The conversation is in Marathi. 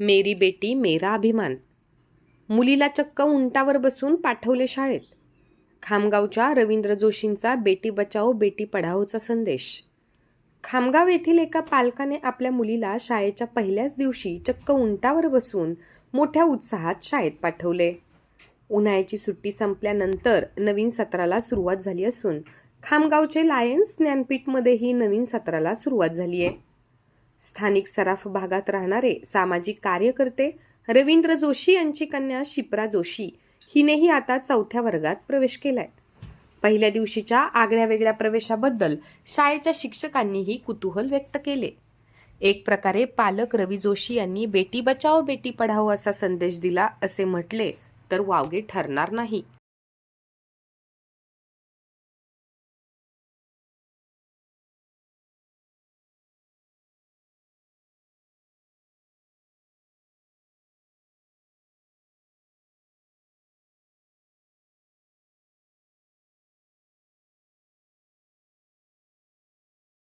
मेरी बेटी मेरा अभिमान. मुलीला चक्क उंटावर बसून पाठवले शाळेत. खामगावच्या रवींद्र जोशींचा बेटी बचाओ बेटी पढाओचा संदेश. खामगाव येथील एका पालकाने आपल्या मुलीला शाळेच्या पहिल्याच दिवशी चक्क उंटावर बसून मोठ्या उत्साहात शाळेत पाठवले. उन्हाळ्याची सुट्टी संपल्यानंतर नवीन सत्राला सुरुवात झाली असून खामगावचे लायन्स ज्ञानपीठमध्येही नवीन सत्राला सुरुवात झाली आहे स्थानिक सराफ भागात राहणारे सामाजिक कार्यकर्ते रवींद्र जोशी यांची कन्या शिप्रा जोशी हिनेही आता चौथ्या वर्गात प्रवेश केलाय. पहिल्या दिवशीच्या आगळ्या वेगळ्या प्रवेशाबद्दल शाळेच्या शिक्षकांनीही कुतूहल व्यक्त केले. एक प्रकारे पालक रवी जोशी यांनी बेटी बचाओ बेटी पढाओ असा संदेश दिला असे म्हटले तर वावगे ठरणार नाही.